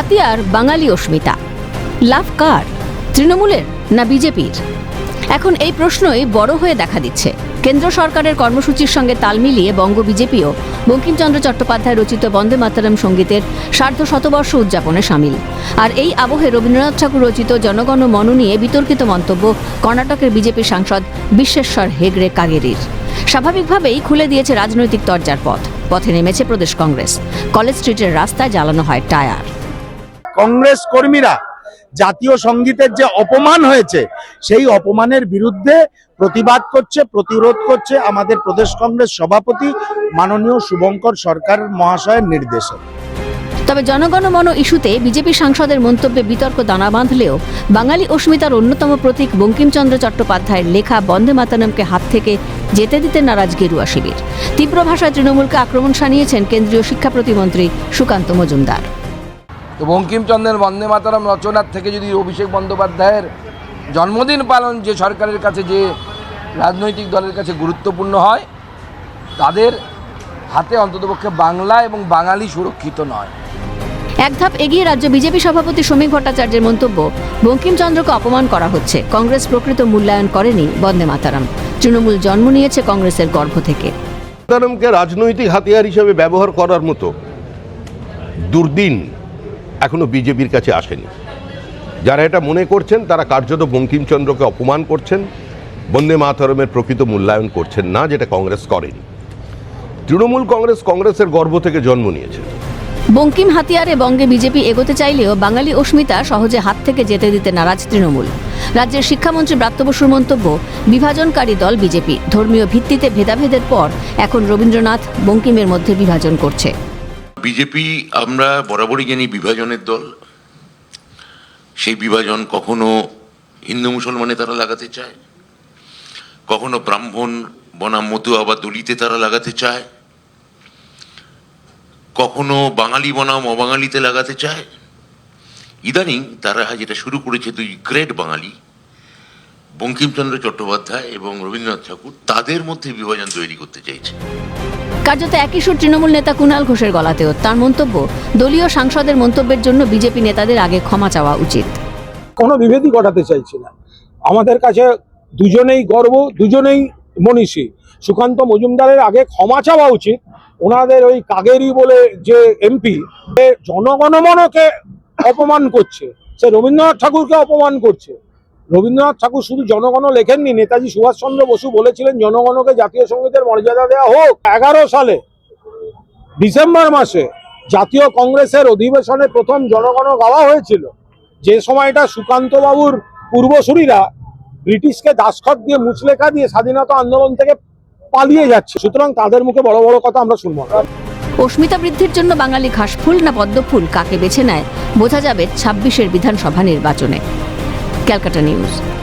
হাতিয়ার বাঙালি অস্মিতা। লাভ কার? তৃণমূলের না বিজেপির? এখন এই প্রশ্নই বড় হয়ে দেখা দিচ্ছে। কেন্দ্র সরকারের কর্মসূচির সঙ্গে তাল মিলিয়ে বঙ্গ বিজেপিও বঙ্কিমচন্দ্র চট্টোপাধ্যায় রচিত বন্দে মাতরম সঙ্গীতের সার্ধ শতবর্ষ উদযাপনে সামিল। আর এই আবহে রবীন্দ্রনাথ ঠাকুর রচিত জনগণ মন নিয়ে বিতর্কিত মন্তব্য কর্ণাটকের বিজেপি সাংসদ বিশ্বেশ্বর হেগড়ে কাগেরির। স্বাভাবিকভাবেই খুলে দিয়েছে রাজনৈতিক তরজার পথ। পথে নেমেছে প্রদেশ কংগ্রেস। কলেজ স্ট্রিটের রাস্তায় জ্বালানো হয় টায়ার। কংগ্রেস কর্মীরা জাতীয় সঙ্গীতের যে অপমান হয়েছে, সেই অপমানের বিরুদ্ধে প্রতিবাদ করছে, প্রতিরোধ করছে আমাদের প্রদেশ কংগ্রেস সভাপতি মাননীয় শুভঙ্কর সরকার মহাশয়ের নির্দেশে। তবে জনগণ মন ইস্যুতে বিজেপি সাংসদের মন্তব্যে বিতর্ক দানা বাঁধলেও বাঙালি অস্মিতার অন্যতম প্রতীক বঙ্কিমচন্দ্র চট্টোপাধ্যায়ের লেখা বন্দে মাতানমকে হাত থেকে যেতে দিতে নারাজ গেরুয়া শিবির। তীব্র ভাষায় তৃণমূলকে আক্রমণ শানিয়েছেন কেন্দ্রীয় শিক্ষা প্রতিমন্ত্রী সুকান্ত মজুমদার। তো বঙ্কিমচন্দ্রের বন্দে মাতারাম রচনার থেকে যদি অভিষেক বন্দ্যোপাধ্যায়ের জন্মদিন পালন যে সরকারের কাছে যে রাজনৈতিক দলের কাছে গুরুত্বপূর্ণ হয় তাদের হাতে অন্ততপক্ষে বাংলা এবং বাঙালি সুরক্ষিত নয়। এক ধাপ এগিয়ে রাজ্য বিজেপি সভাপতি শ্রমিক ভট্টাচার্যের মন্তব্য বঙ্কিমচন্দ্রকে অপমান করা হচ্ছে। কংগ্রেস প্রকৃত মূল্যায়ন করেনি বন্দে মাতারাম। তৃণমূল জন্ম নিয়েছে কংগ্রেসের গর্ভ থেকে। মাতারামকে রাজনৈতিক হাতিয়ার হিসেবে ব্যবহার করার মতো দুর্দিন এখনও বিজেপির কাছে আসেনি। যারা এটা মনে করছেন, তারা কার্যত বঙ্কিমচন্দ্রকে অপমান করছেন, বন্দে মাতরমের প্রকৃত মূল্যায়ন করছেন না, যেটা কংগ্রেস করেনি। তৃণমূল কংগ্রেস কংগ্রেসের গর্ভ থেকে জন্ম নিয়েছে। বঙ্কিম হাতিয়ারে বঙ্গে বিজেপি এগোতে চাইলেও বাঙালি অস্মিতা সহজে হাত থেকে যেতে দিতে নারাজ তৃণমূল। রাজ্যের শিক্ষামন্ত্রী ব্রাত্য বসুর মন্তব্য, বিভাজনকারী দল বিজেপি, ধর্মীয় ভিত্তিতে ভেদাভেদের পর এখন রবীন্দ্রনাথ বঙ্কিমের মধ্যে বিভাজন করছে। বিজেপি আমরা বরাবরই জানি বিভাজনের দল। সেই বিভাজন কখনো হিন্দু মুসলমানে তারা লাগাতে চায়। কখনো ব্রাহ্মণ, বনাম, মতুয়া বা দলিতে তারা লাগাতে চায়। কখনো বাঙালি, বনাম, অবাঙালিতে লাগাতে চায়। ইদানিং তারা যেটা শুরু করেছে দুই গ্রেট বাঙালি, বঙ্কিমচন্দ্র চট্টোপাধ্যায় এবং রবীন্দ্রনাথ ঠাকুর, তাদের মধ্যে বিভাজন তৈরি করতে চাইছে। কার্যত একই সুর তৃণমূল নেতা কুণাল ঘোষের গলাতেও। তার মন্তব্য, দলীয় সাংসদের মন্তব্যের জন্য বিজেপি নেতাদের আগে ক্ষমা চাওয়া উচিত। কোনো বিভেদই ঘটাতে চাইছি না। আমাদের কাছে দুজনেই গর্ব, দুজনেই মনীষী। সুকান্ত মজুমদারের আগে ক্ষমা চাওয়া উচিত। ওনাদের ওই কাগেরি বলে যে এমপি জনগণমনকে অপমান করছে। সে রবীন্দ্রনাথ ঠাকুরকে অপমান করছে। রবীন্দ্রনাথ ঠাকুর শুধু জনগণ লেখেননি, নেতাজি সুভাষচন্দ্র বসু বলেছিলেন, জনগণকে জাতীয় সঙ্গীতের মর্যাদা দেওয়া হোক। এগারো সালে, ডিসেম্বর মাসে, জাতীয় কংগ্রেসের অধিবেশনে প্রথম জনগণ গাওয়া হয়েছিল। যে সময়টা সুকান্ত বাবুর পূর্বসূরীরা ব্রিটিশকে দাসখত দিয়ে মুচলেখা দিয়ে স্বাধীনতা আন্দোলন থেকে পালিয়ে যাচ্ছে। সুতরাং তাদের মুখে বড় বড় কথা আমরা শুনব না। অস্মিতা বৃদ্ধির জন্য বাঙালি ঘাসফুল না পদ্মফুল? কাকে বেছে নেয়? বোঝা যাবে ছাব্বিশের বিধানসভা নির্বাচনে। ক্যালকাটা নিউজ।